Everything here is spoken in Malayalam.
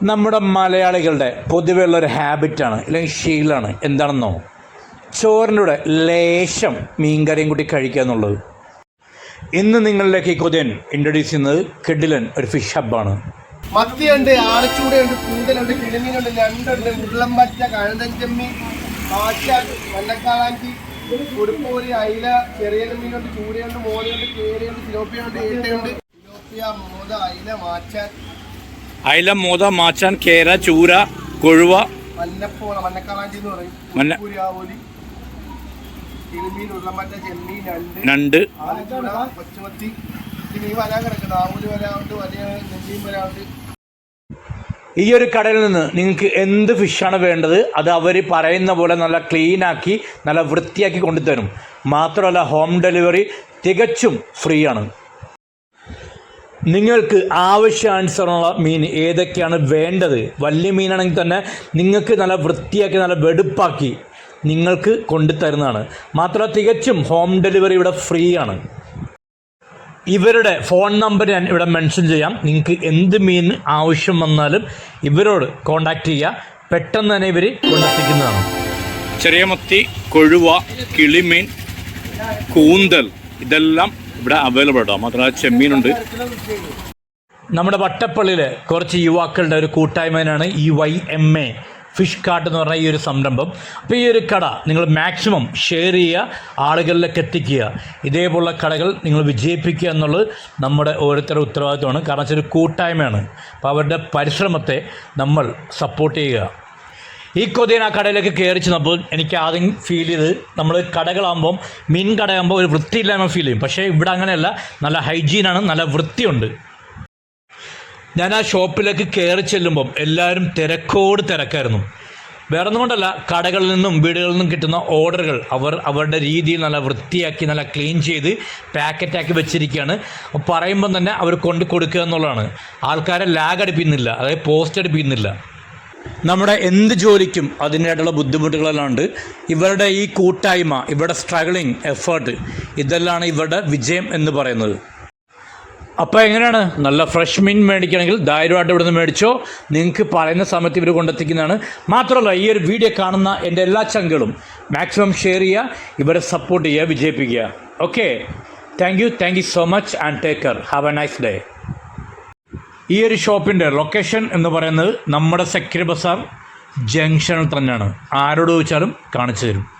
നമ്മുടെ മലയാളികളുടെ പൊതുവെയുള്ള ഒരു ഹാബിറ്റാണ് അല്ലെങ്കിൽ ശീലമാണ്. എന്താണെന്നോ? ചോറിന്റെ കൂടെ ലേശം മീൻകറിയും കൂട്ടി കഴിക്കുക എന്നുള്ളത്. ഇന്ന് നിങ്ങളിലേക്ക് ഈ കൊതിയൻ ഇൻട്രൊഡ്യൂസ് ചെയ്യുന്നത് കിഡിലൻ ഒരു ഫിഷ് ഹബ്ബാണ് മത്തിയുണ്ട് ആറച്ചൂടയുണ്ട് കൂന്തലുണ്ട് കിളിമീനുണ്ട് ഞണ്ടുണ്ട് പച്ച കഴുതഞ്ചമ്മി കാച്ച വല്ലക്കാളാഞ്ചി കുടുപ്പൂരി അയില ചെറിയ മീനുണ്ട് ചൂരയുണ്ട് മോളിയുണ്ട് കേരയുണ്ട് സിലോപ്പിയുണ്ട് ഏട്ടയുണ്ട് സിലോപ്പിയ മോത അയില മാച്ചാൻ. അയില മോത മാച്ചാൻ കേര ചൂര കൊഴുവ. നെമ്മീൻ വരാറുണ്ട് ഈ ഒരു കടയിൽ നിന്ന് നിങ്ങൾക്ക് എന്ത് ഫിഷാണ് വേണ്ടത്? അത് അവർ പറയുന്ന പോലെ നല്ല ക്ലീനാക്കി നല്ല വൃത്തിയാക്കി കൊണ്ടുതരും. മാത്രമല്ല ഹോം ഡെലിവറി തികച്ചും ഫ്രീ ആണ്. നിങ്ങൾക്ക് ആവശ്യാനുസരണമുള്ള മീൻ ഏതൊക്കെയാണ് വേണ്ടത്? വലിയ മീനാണെങ്കിൽ തന്നെ നിങ്ങൾക്ക് നല്ല വൃത്തിയാക്കി നല്ല വെടുപ്പാക്കി നിങ്ങൾക്ക് കൊണ്ടുതരുന്നതാണ്. മാത്രമല്ല തികച്ചും ഹോം ഡെലിവറി ഇവിടെ ഫ്രീ ആണ്. ഇവരുടെ ഫോൺ നമ്പർ ഞാൻ ഇവിടെ മെൻഷൻ ചെയ്യാം. നിങ്ങൾക്ക് എന്ത് മീൻ ആവശ്യം വന്നാലും ഇവരോട് കോണ്ടാക്ട് ചെയ്യുക. പെട്ടെന്ന് തന്നെ ഇവർ കൊണ്ടെത്തിക്കുന്നതാണ്. ചെറിയ മത്തി കൊഴുവ കിളിമീൻ കൂന്തൽ ഇതെല്ലാം ഇവിടെ അവൈലബിൾ കേട്ടോ മാത്രമല്ല ചെമ്മീനുണ്ട്. നമ്മുടെ വട്ടപ്പള്ളിയിൽ കുറച്ച് യുവാക്കളുടെ ഒരു കൂട്ടായ്മയാണ് ഈ Y M A fish cart എന്ന് പറഞ്ഞ ഈ ഒരു സംരംഭം. അപ്പോൾ ഈ ഒരു കട നിങ്ങൾ മാക്സിമം ഷെയർ ചെയ്യുക ആളുകളിലേക്ക് എത്തിക്കുക. ഇതേപോലുള്ള കടകൾ നിങ്ങൾ വിജയിപ്പിക്കുക എന്നുള്ളത് നമ്മുടെ ഓരോരുത്തരുടെ ഉത്തരവാദിത്വമാണ്. കാരണം വെച്ചാൽ ഒരു കൂട്ടായ്മയാണ്. അപ്പോൾ അവരുടെ പരിശ്രമത്തെ നമ്മൾ സപ്പോർട്ട് ചെയ്യുക. ഈ കൊതിയൻ ആ കടയിലേക്ക് കയറി ചെന്നപ്പോൾ എനിക്ക് ആദ്യം ഫീൽ ചെയ്ത് നമ്മൾ കടകളാകുമ്പം മീൻ കടയാകുമ്പോൾ ഒരു വൃത്തിയില്ലായ്മ ഫീൽ ചെയ്യും. പക്ഷേ ഇവിടെ അങ്ങനെയല്ല. നല്ല ഹൈജീനാണ് നല്ല വൃത്തിയുണ്ട്. ഞാൻ ആ ഷോപ്പിലേക്ക് കയറി ചെല്ലുമ്പം എല്ലാവരും തിരക്കോട് തിരക്കായിരുന്നു. വേറെ ഒന്നും കൊണ്ടല്ല കടകളിൽ നിന്നും വീടുകളിൽ നിന്നും കിട്ടുന്ന ഓർഡറുകൾ അവർ അവരുടെ രീതിയിൽ നല്ല വൃത്തിയാക്കി നല്ല ക്ലീൻ ചെയ്ത് പാക്കറ്റാക്കി വെച്ചിരിക്കുകയാണ്. പറയുമ്പം തന്നെ അവർ കൊണ്ട് കൊടുക്കുക എന്നുള്ളതാണ്. ആൾക്കാരെ ലാഗ് അടിപ്പിക്കുന്നില്ല. അതായത് പോസ്റ്റ് അടിപ്പിക്കുന്നില്ല. നമ്മുടെ എന്ത് ജോലിക്കും അതിന്റെതായിട്ടുള്ള ബുദ്ധിമുട്ടുകളെല്ലാം ഉണ്ട് ഇവരുടെ ഈ കൂട്ടായ്മ ഇവരുടെ സ്ട്രഗിളിങ് എഫേർട്ട് ഇതെല്ലാം ഇവരുടെ വിജയം എന്ന് പറയുന്നത്. അപ്പോൾ എങ്ങനെയാണ്? നല്ല ഫ്രഷ് മീൻ മേടിക്കണമെങ്കിൽ ധൈര്യമായിട്ട് ഇവിടുന്ന് മേടിച്ചോ. നിങ്ങൾക്ക് പറയുന്ന സമയത്ത് ഇവർ കൊണ്ടെത്തിക്കുന്നതാണ്. മാത്രമല്ല ഈ ഒരു വീഡിയോ കാണുന്ന എന്റെ എല്ലാ ചങ്കളും മാക്സിമം ഷെയർ ചെയ്യുക ഇവരെ സപ്പോർട്ട് ചെയ്യുക വിജയിപ്പിക്കുക. Okay thank you thank you so much and take care have a nice day ഈ ഒരു ഷോപ്പിന്റെ ലൊക്കേഷൻ എന്ന് പറയുന്നത് നമ്മുടെ സെക്യൂരി ബസാർ ജംഗ്ഷനിൽ തന്നെയാണ്. ആരോട് ചോദിച്ചാലും കാണിച്ചു തരും.